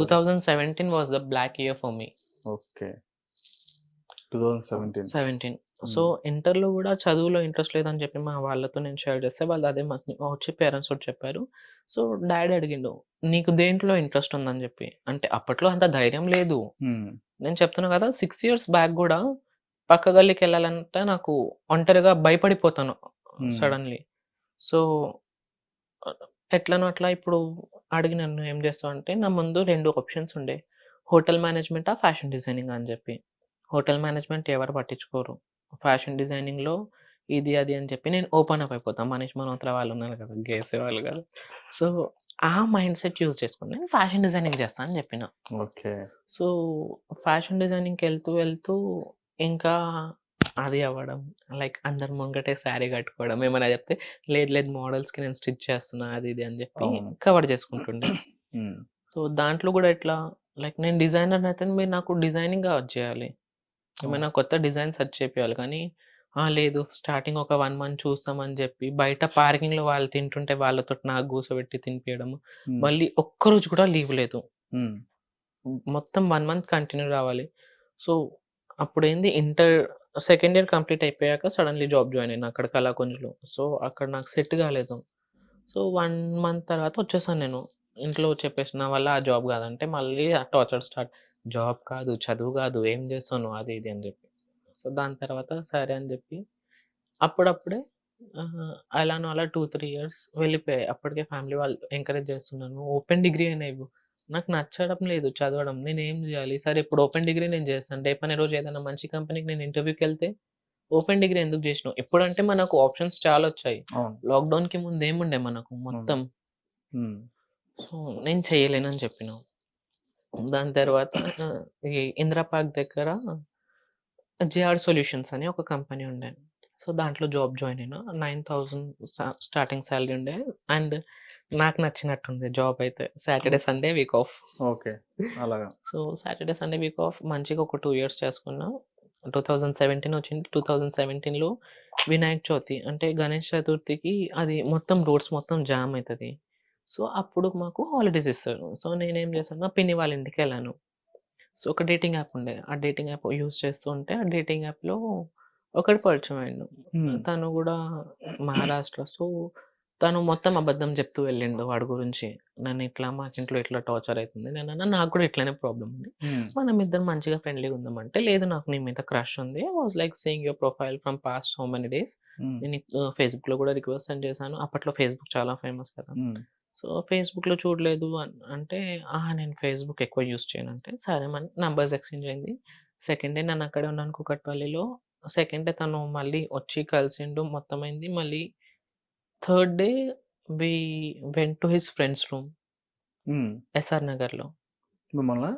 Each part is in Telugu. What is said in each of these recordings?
Two thousand seventeen was the black year for me okay two thousand seventeen seventeen so ఇంటర్లో కూడా చదువులో ఇంట్రెస్ట్ లేదని చెప్పి మా వాళ్ళతో నేను షేర్ చేస్తే వాళ్ళు అదే మాకు వచ్చి పేరెంట్స్ కూడా చెప్పారు. సో డాడీ అడిగిండు నీకు దేంట్లో ఇంట్రెస్ట్ ఉందని చెప్పి? అంటే అప్పట్లో అంత ధైర్యం లేదు. నేను చెప్తున్నా కదా సిక్స్ ఇయర్స్ బ్యాక్ కూడా పక్క గల్లీకి వెళ్ళాలంటే నాకు ఒంటరిగా భయపడిపోతాను సడన్లీ సో ఎట్లనో అట్లా ఇప్పుడు అడిగి నన్ను ఏం చేస్తావు అంటే నా ముందు రెండు ఆప్షన్స్ ఉండే. హోటల్ మేనేజ్మెంట్ ఆ ఫ్యాషన్ డిజైనింగ్ అని చెప్పి. హోటల్ మేనేజ్మెంట్ ఎవరు పట్టించుకోరు. ఫ్యాషన్ డిజైనింగ్లో ఇది అది అని చెప్పి నేను ఓపెన్ అప్ అయిపోతాను మనీష్ మనోత్ర వాళ్ళు ఉన్నారు కదా గేసే వాళ్ళు కదా సో ఆ మైండ్ సెట్ యూజ్ చేసుకుని నేను ఫ్యాషన్ డిజైనింగ్ చేస్తాను అని చెప్పిన. ఓకే. సో ఫ్యాషన్ డిజైనింగ్కి వెళ్తూ వెళ్తూ ఇంకా అది అవ్వడం. లైక్ అందరి ముంగటే శారీ కట్టుకోవడం. ఏమైనా చెప్తే లేదు లేదు మోడల్స్కి నేను స్టిచ్ చేస్తున్నా అది ఇది అని చెప్పి. కవర్ చేసుకుంటుండే. సో దాంట్లో కూడా ఎట్లా లైక్ నేను డిజైనర్ అయితే మీరు నాకు డిజైనింగ్ కావచ్చు చేయాలి. ఏమైనా కొత్త డిజైన్ సెర్చ్ చేయాలి కానీ "ఆ, లేదు స్టార్టింగ్ ఒక వన్ మంత్ చూస్తామని చెప్పి బయట పార్కింగ్లో వాళ్ళు తింటుంటే వాళ్ళతో నాకు కూర్చోబెట్టి తినిపించడం మళ్ళీ ఒక్కరోజు కూడా లీవ్ లేదు. మొత్తం వన్ మంత్ కంటిన్యూ రావాలి. సో అప్పుడు ఏంది ఇంటర్ సెకండ్ ఇయర్ కంప్లీట్ అయిపోయాక సడన్లీ జాబ్ జాయిన్ అయినా అక్కడ కళాకుంజలో. సో అక్కడ నాకు సెట్ కాలేదు. సో వన్ మంత్ తర్వాత వచ్చేసాను నేను. ఇంట్లో చెప్పేసిన వల్ల ఆ జాబ్ కాదంటే మళ్ళీ ఆ టార్చర్ స్టార్ట్. జాబ్ కాదు చదువు కాదు ఏం చేస్తాను అది ఇది అని చెప్పి. సో దాని తర్వాత సరే అని చెప్పి అప్పుడప్పుడే అలానో అలా టూ త్రీ ఇయర్స్ వెళ్ళిపోయాయి. అప్పటికే ఫ్యామిలీ వాళ్ళు ఎంకరేజ్ చేస్తున్నాను ఓపెన్ డిగ్రీ అయినా ఇవ్వు. నాకు నచ్చడం లేదు చదవడం. నేను ఏం చేయాలి? సరే ఇప్పుడు ఓపెన్ డిగ్రీ నేను చేస్తాను. రేపు అనే రోజు ఏదైనా మంచి కంపెనీకి నేను ఇంటర్వ్యూకి వెళ్తే ఓపెన్ డిగ్రీ ఎందుకు చేసినావు? ఇప్పుడంటే మనకు ఆప్షన్స్ చాలా వచ్చాయి. అవును. లాక్డౌన్కి ముందు ఏముండే మనకు? మొత్తం. సో నేను చేయలేనని చెప్పిన దాని తర్వాత ఇందిరా పార్క్ దగ్గర జిఆర్ సొల్యూషన్స్ అని ఒక కంపెనీ ఉండే. సో దాంట్లో జాబ్ జాయిన్ అయినా నైన్ థౌజండ్ స్టార్టింగ్ శాలరీ ఉండే. అండ్ నాకు నచ్చినట్టుంది జాబ్ అయితే. Saturday Sunday week off. Okay. అలాగా. So Saturday Sunday week off మంచిగా ఒక టూ ఇయర్స్ చేసుకున్నా. టూ థౌజండ్ సెవెంటీన్ వచ్చింది. టూ థౌజండ్ సెవెంటీన్లో వినాయక చవితి అంటే గణేష్ చతుర్థికి అది మొత్తం రోడ్స్ మొత్తం జామ్ అవుతుంది సో అప్పుడు మాకు హాలిడేస్ ఇస్తారు. సో నేనేం చేశాను? నా పిన్ని వాళ్ళ ఇంటికి వెళ్ళాను. సో ఒక డేటింగ్ యాప్ ఉండే. ఆ డేటింగ్ యాప్ యూస్ చేస్తూ ఉంటే ఆ డేటింగ్ యాప్లో ఒకటి పరిచయం అయ్యిండు. తను కూడా మహారాష్ట్ర. సో తను మొత్తం అబద్ధం చెప్తూ వెళ్ళిండు వాడి గురించి. నన్ను ఇట్లా మాకు ఇంట్లో ఇట్లా టార్చర్ అవుతుంది నేను అన్నా నాకు కూడా ఇట్లానే ప్రాబ్లం ఉంది. మనం ఇద్దరం మంచిగా ఫ్రెండ్లీగా ఉందామంటే లేదు నాకు నీ మీద క్రష్ ఉంది. Was like saying your profile from past how many days. నేను ఫేస్బుక్లో కూడా రిక్వెస్ట్ సెండ్ చేశాను. అప్పట్లో ఫేస్బుక్ చాలా ఫేమస్ కదా. సో ఫేస్బుక్లో చూడలేదు అన్- అంటే "ఆహా, నేను ఫేస్బుక్ ఎక్కువ యూస్ చేయను అంటే సరే మన నంబర్స్ ఎక్స్చేంజ్ అయింది. సెకండ్ డే నన్ను అక్కడే ఉన్నాను కుకట్పల్లిలో. సెకండ్ డే తను మళ్ళీ వచ్చి కలిసిండు మొత్తం అయింది మళ్ళీ third day we went to his friends room. SR నగర్లో. మిమ్మల్ని?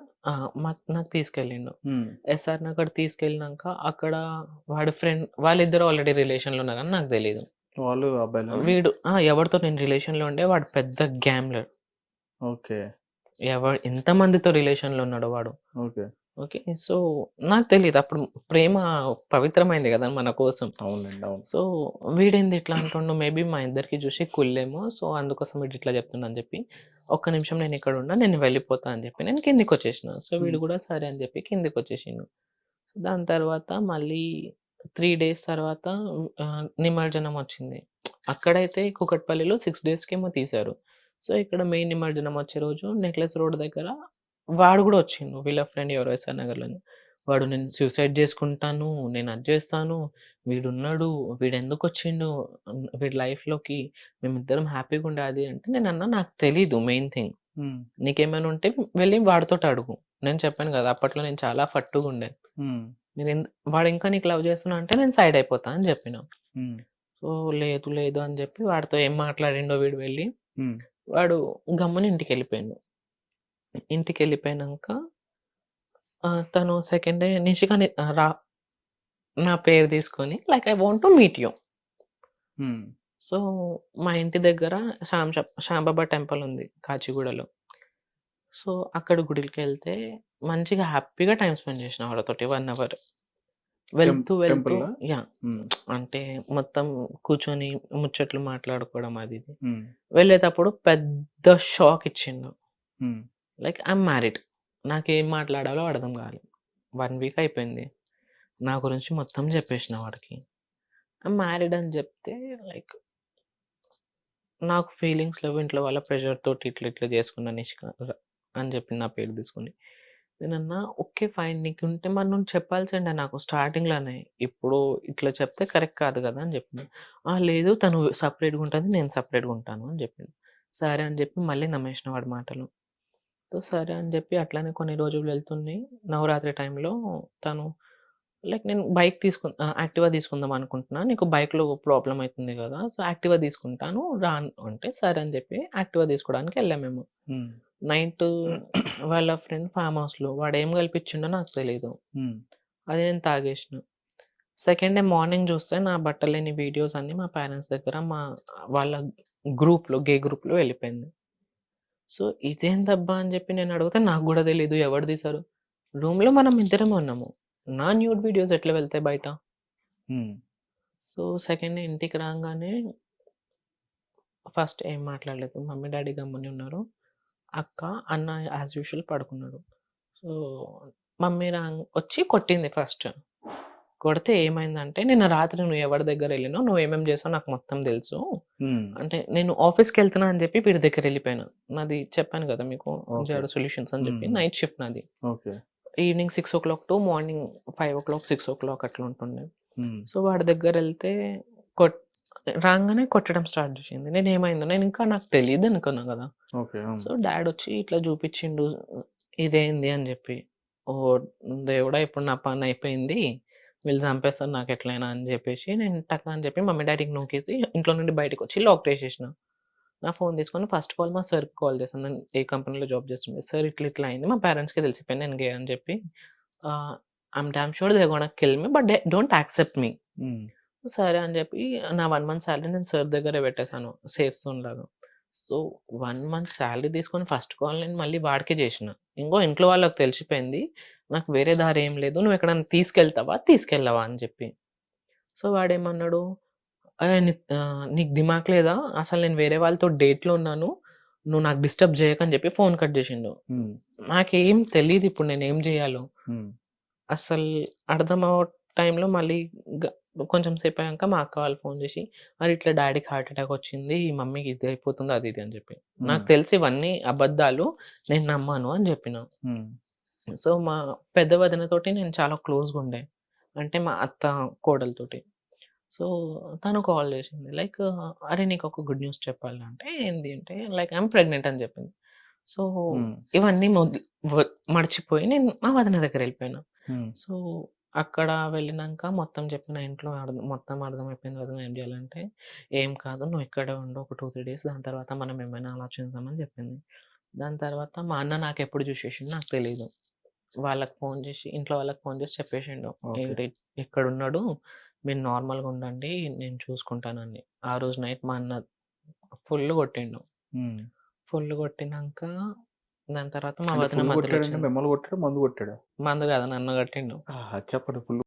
మా- నాకు తీసుకెళ్ళిండు. ఎస్ఆర్ నగర్ తీసుకెళ్ళినాక అక్కడ వాడి ఫ్రెండ్ వాళ్ళిద్దరు ఆల్రెడీ రిలేషన్లో ఉన్నారని నాకు తెలియదు వాళ్ళు అబ్బాయిలు? వీడు ఎవరితో నేను రిలేషన్లో ఉండే వాడు పెద్ద గ్యామ్లర్ ఓకే. ఎవరు ఎంతమందితో రిలేషన్లో ఉన్నాడు వాడు. ఓకే. ఓకే. సో నాకు తెలియదు అప్పుడు ప్రేమ పవిత్రమైంది కదా మన కోసం. అవునండి అవును. సో వీడేంది ఇట్లా అంటుండు మేబీ మా ఇద్దరికి చూసి కుళ్ళేమో. సో అందుకోసం వీడు ఇట్లా చెప్తున్నా అని చెప్పి ఒక్క నిమిషం నేను ఇక్కడ ఉన్నా నేను వెళ్ళిపోతా అని చెప్పి నేను కిందికి వచ్చేసిన. సో వీడు కూడా సరే అని చెప్పి కిందికి వచ్చేసిండు. దాని తర్వాత మళ్ళీ త్రీ డేస్ తర్వాత నిమజ్జనం వచ్చింది. అక్కడైతే కుకట్పల్లిలో సిక్స్ డేస్కి ఏమో తీశారు. సో ఇక్కడ మెయిన్ నిమజ్జనం వచ్చే రోజు నెక్లెస్ రోడ్ దగ్గర వాడు కూడా వచ్చిండు. వీళ్ళ ఫ్రెండ్ ఎవరో? ఎస్ఆర్ నగర్లో వాడు నేను సూసైడ్ చేసుకుంటాను నేను అది చేస్తాను వీడున్నాడు వీడు ఎందుకు వచ్చిండు వీడి లైఫ్లోకి మేమిద్దరం హ్యాపీగా ఉండే అది అంటే నేను అన్నా నాకు తెలీదు మెయిన్ థింగ్. నీకేమైనా ఉంటే వెళ్ళి వాడితో అడుగు. నేను చెప్పాను కదా అప్పట్లో నేను చాలా ఫట్టుగా ఉండే. ఎందు వాడు ఇంకా నీకు లవ్ చేస్తున్నా అంటే నేను సైడ్ అయిపోతా అని చెప్పిన. సో లేదు లేదు అని చెప్పి వాడితో ఏం మాట్లాడిండో వీడు వెళ్ళి. వాడు గమ్మున ఇంటికి వెళ్ళిపోయాడు. ఇంటికి వెళ్ళిపోయినాక ఆ, తను సెకండ్ డే నిషిక ని- ఆ, రా నా పేరు తీసుకొని like I want to meet you. So మా ఇంటి దగ్గర శ్యామ్ శ్యాంబాబా టెంపుల్ ఉంది కాచిగూడలో సో అక్కడ గుడికి వెళ్తే మంచిగా హ్యాపీగా టైం స్పెండ్ చేసిన వాళ్ళతోటి వన్ అవర్ వెళ్తూ వెళ్తూ టెంపుల్‌లో? యా. అంటే మొత్తం కూర్చొని ముచ్చట్లు మాట్లాడుకోవడం అది ఇది. వెళ్ళేటప్పుడు పెద్ద షాక్ ఇచ్చిండు. Like I'm married. నాకేం మాట్లాడాలో అర్థం కాలేదు వన్ వీక్ అయిపోయింది. నా గురించి మొత్తం చెప్పేసిన వాడికి. ఐమ్ మ్యారీడ్ అని చెప్తే లైక్ నాకు ఫీలింగ్స్ లేవు. ఇంట్లో వాళ్ళ ప్రెషర్ తోటి ఇట్లా ఇట్లా చేసుకున్నా నిష్క అని చెప్పి నా పేరు తీసుకుని. నేనన్నా ఓకే ఫైన్. నీకు ఉంటే మరి నువ్వు చెప్పాల్సిండే నాకు. స్టార్టింగ్లోనే ఇప్పుడు ఇట్లా చెప్తే కరెక్ట్ కాదు కదా అని చెప్పింది. "ఆ, లేదు తను సపరేట్గా ఉంటుంది. నేను సపరేట్గా ఉంటాను అని చెప్పింది. సరే అని చెప్పి మళ్ళీ నమ్మేసిన వాడి మాటలు. సరే అని చెప్పి అట్లానే కొన్ని రోజులు వెళ్తున్నాయి. నవరాత్రి టైంలో తను లైక్ నేను బైక్ తీసుకు యాక్టివా తీసుకుందాం అనుకుంటున్నా. నీకు బైక్లో ప్రాబ్లం అవుతుంది కదా సో యాక్టివా తీసుకుంటాను రా అంటే సరే అని చెప్పి యాక్టివా తీసుకోవడానికి వెళ్ళాం మేము. నైట్ వాళ్ళ ఫ్రెండ్ ఫామ్ హౌస్లో వాడు ఏం కల్పించిండో నాకు తెలియదు అది నేను తాగేసిన. సెకండ్ డే మార్నింగ్ చూస్తే నా బట్టలేని వీడియోస్ అన్నీ మా పేరెంట్స్ దగ్గర మా వాళ్ళ గ్రూప్లో గే గ్రూప్లో వెళ్ళిపోయింది. సో ఇదేందబ్బా అని చెప్పి నేను అడిగితే నాకు కూడా తెలియదు ఎవరు తీశారు. రూమ్లో మనం ఇద్దరం ఉన్నాము. నా న్యూడ్ వీడియోస్ ఎట్లా వెళ్తాయి బయట? సో సెకండ్ ఇంటికి రాగానే ఫస్ట్ ఏం మాట్లాడలేదు. మమ్మీ డాడీ గమ్ముని ఉన్నారు. అక్క అన్న యాజ్ యూజువల్ పడుకున్నాడు సో మమ్మీ రా వచ్చి కొట్టింది ఫస్ట్. కొడితే ఏమైందంటే నిన్న రాత్రి నువ్వు ఎవరి దగ్గర వెళ్ళినావు నువ్వు ఏమేమి చేసావు నాకు మొత్తం తెలుసు. అంటే నేను ఆఫీస్కి వెళ్తున్నా అని చెప్పి వీడి దగ్గర వెళ్ళిపోయాను. నాది చెప్పాను కదా మీకు. జాడో సొల్యూషన్స్ అని చెప్పి. నైట్ షిఫ్ట్ నాది. Okay. Evening six o'clock to morning five o'clock six o'clock అట్లా ఉంటుండే. సో వాడి దగ్గర వెళ్తే కొట్ రాగానే కొట్టడం స్టార్ట్ చేసింది. నేను ఏమైందో నేను ఇంకా నాకు తెలియదు అనుకున్నా కదా. సో డాడ్ వచ్చి ఇట్లా చూపించిండు ఇదేంది? అని చెప్పి. ఓ దేవుడా ఇప్పుడు నా పని అయిపోయింది. వీళ్ళు చంపేస్తారు నాకు ఎట్లయినా అని చెప్పేసి నేను టక్ అని చెప్పి మమ్మీ డాడీకి నొక్కేసి ఇంట్లో నుండి బయటకు వచ్చి లాక్ చేసేసిన. నా ఫోన్ తీసుకొని ఫస్ట్ ఆఫ్ ఆల్ మా సార్కి కాల్ చేశాను. నేను ఏ కంపెనీలో జాబ్ చేస్తుండే? సార్ ఇట్లా ఇట్లా అయింది. మా పేరెంట్స్కి తెలిసిపోయింది. నేను గే అని చెప్పి I'm damn sure they gonna kill me but don't accept me సరే అని చెప్పి నా వన్ మంత్ శాలరీ నేను సార్ దగ్గరే పెట్టేశాను. సేఫ్ జోన్ లాగా. సో వన్ మంత్ శాలరీ తీసుకొని ఫస్ట్ కాల్ నేను మళ్ళీ వాడికే చేసిన. ఇంకో ఇంట్లో వాళ్ళకి తెలిసిపోయింది. నాకు వేరే దారి ఏం లేదు నువ్వు ఎక్కడైనా తీసుకెళ్తావా? తీసుకెళ్ళవా అని చెప్పి. సో వాడేమన్నాడు "అరే నీ- ఆ, నీకు దిమాక్ లేదా? అసలు నేను వేరే వాళ్ళతో డేట్లో ఉన్నాను నువ్వు నాకు డిస్టర్బ్ చేయకని చెప్పి ఫోన్ కట్ చేసిండు. నాకేం తెలియదు ఇప్పుడు నేను ఏం చేయాలో. అసలు అర్థం అవ్వ టైంలో మళ్ళీ కొంచెం సేపు అయ్యాక మా అక్క వాళ్ళు ఫోన్ చేసి మరి ఇట్లా డాడీకి హార్ట్ అటాక్ వచ్చింది ఈ మమ్మీకి ఇది అయిపోతుంది అది ఇది అని చెప్పి. నాకు తెలిసి ఇవన్నీ అబద్ధాలు నేను నమ్మాను అని చెప్పిన. సో మా పెద్ద వదినతోటి నేను చాలా క్లోజ్గా ఉండే. అంటే మా అత్త కోడలతోటి సో తను కాల్ చేసింది. లైక్ అరే నీకు ఒక గుడ్ న్యూస్ చెప్పాలి అంటే ఏంది అంటే లైక్ ఐఎమ్ ప్రెగ్నెంట్ అని చెప్పింది. సో ఇవన్నీ మర్చిపోయి నేను మా వదిన దగ్గర వెళ్ళిపోయినా. సో అక్కడ వెళ్ళినాక మొత్తం చెప్పిన ఇంట్లో అర్థం మొత్తం అర్థమైపోయింది. వదిన ఏం చేయాలంటే ఏం కాదు నువ్వు ఇక్కడే ఉండు ఒక టూ త్రీ డేస్. దాని తర్వాత మనం ఏమైనా ఆలోచిద్దామని చెప్పింది. దాని తర్వాత మా అన్న నాకు ఎప్పుడు చూసేసిండు నాకు తెలియదు వాళ్ళకి ఫోన్ చేసి ఇంట్లో వాళ్ళకి ఫోన్ చేసి చెప్పేసిండు. Okay. "ఈడు ఇక్కడ ఉన్నాడు మీరు నార్మల్గా ఉండండి నేను చూసుకుంటానని. ఆ రోజు నైట్ మా అన్న ఫుల్ కొట్టిండు. ఉమ్. ఫుల్ కొట్టినాక దాని తర్వాత మా వదిన ఫుల్ మధ్యలో కొట్టాడంటే వచ్చింది మిమ్మల్ని కొట్టాడు? మందు కొట్టాడు మందు కదా నన్ను కట్టిండు. చెప్పండి ఫుల్